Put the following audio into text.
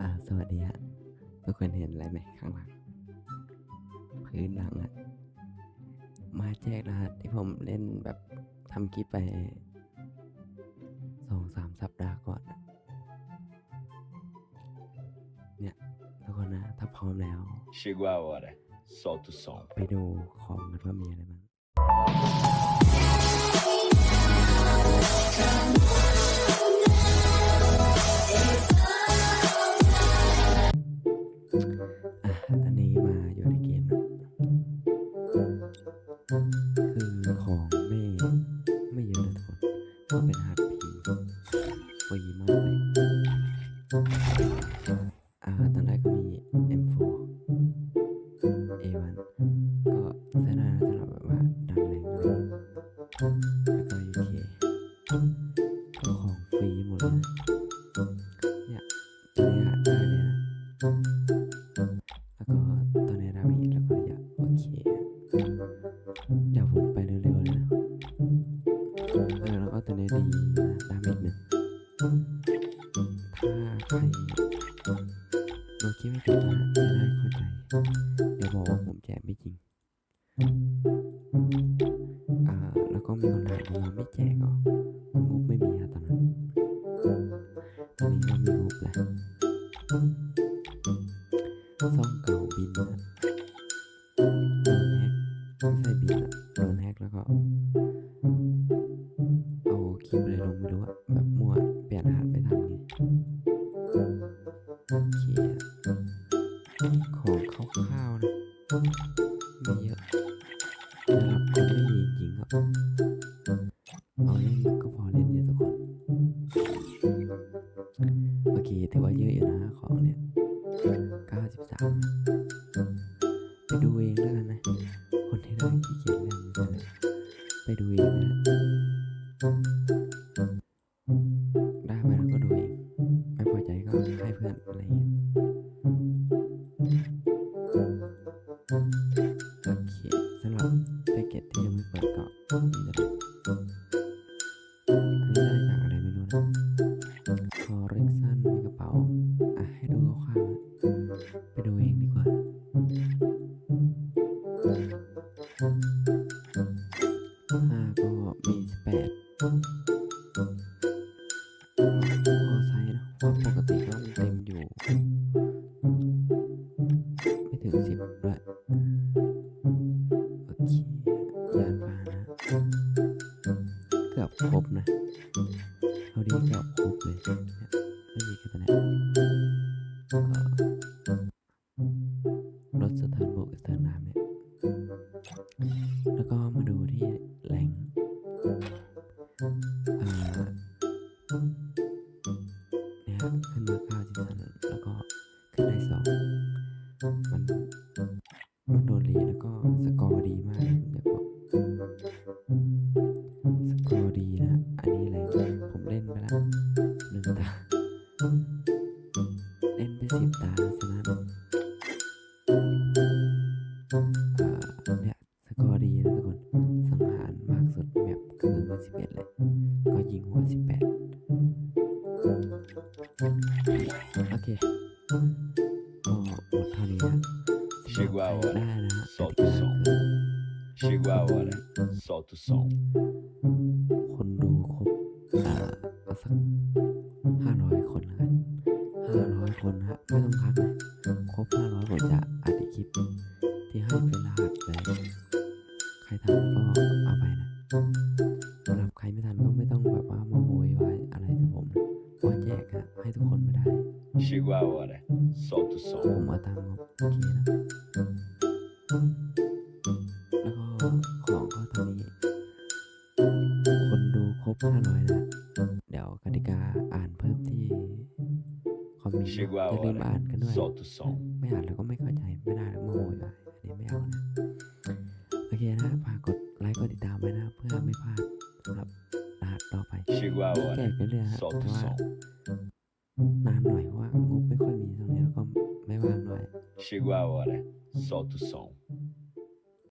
อ่าสวัสดีฮะทุกคนเห็นอะไรไหมข้างหลังพื้นหลังอะมาแจกรหัสที่ผมเล่นแบบทำคลิปไปสองสามสัปดาห์ก่อนอะเนี่ยทุกคนนะถ้าพร้อมแล้ว Chegou a hora. Solta o som. ไปดูของกันว่ามีอะไรบ้างอ่ คือของไม่ไม่เยอะนะทุกคนก็เป็นฮาร์ดพีฟรีมากเลยอ่าตอนแรกก็มี M4 A1 ก็ใช้ได้นะสำหรับแบบว่าดังแรงแล้ว มีคนถามว่าไม่แจกเหรอก็งบไม่มีอะตอนนั้นตอนนี้เรามีงบแล้วซ่องเก่าบินนะโดนแฮกไม่ใช่บินอะโดนแฮกแล้วก็ เอาคลิปอะไรลงไม่รู้อะแบบมั่วเปลี่ยนรหัสไม่ทันไงโอเคของคร่าวๆนะไม่เยอะสำหรับคนไม่มี จริงๆก็เอาเล่นก็พอเล่นอยู่ทุกคนโอกี้ถือว่าเยอะอยู่นะของเนี่ย93ไปดูเองแล้วกันนะ คนที่ได้ขี้เกียจเล่นไหมไปดูเองนะ เพราะปกติก็มันเต็มอยู่ ไม่ถึงสิบด้วยโอเคยานพาหนะเกือบครบนะ เอาดีเกือบครบเลยเนี่ยไม่มีแค่ตันนี้ย รีแล้วก็สกอร์ดีมากนะผมจะบอกสกอร์ดีนะ อันนี้แหล่งผมเล่นไปแล้วหนึ่งตา เล่นไปสิบตาชนะเนี่ยสกอร์ดีนะทุกคนสังหารมากสุดแมปคือมันสิบเอ็ดเลย ก็ยิงหัวสิบแปดโอเคก็หมดเท่านี้นะ Chegou a ใคร hora. ได้นะฮะก Solta ติ o กา som. คือ Chegou a hora. Solta o som. คนดูครบอ่าเอาสักห้าร้อยคนแล้วกันห้าร้อยคนนะฮะไม่ต้องพักนะครบห้าร้อยผมจะอัดอีกคลิปที่ให้เป็นรหัสเลยใครทันก็เอาไปนะสำหรับใครไม่ทันก็ไม่ต้องแบบว่ามาโวยวายอะไรกับผมนะเพราะแจกอะให้ทุกคนไม่ได้ Chegou a hora. Solta o ผ som. มเอาตามงบโอเคนะแล้วก็ของก็เท่านี้ คนดูครบห้าร้อยนะเดี๋ยวกติกาอ่านเพิ่มที่คอมเมนต์นะ Chegou a อย่าลืม hora. อ่านกันด้วย Solta o som. ไม่อ่านแล้วก็ไม่เข้าใจไม่ได้แล้วมาโวยวายอันนี้ไม่เอานะโอเคนะฝากกดไลค์กดติดตามไว้นะเพื่อไม่พลาดสำหรับรหัสต่อไป Chegou a แจ hora. กเรื่อยๆฮะ Solta แต่ o ว่า som. นานหน่อยเพราะว่างบไม่ค่อยมีตรงนี้แล้วก็ไม่ว่างด้วย Chegou a hora. Solta o som.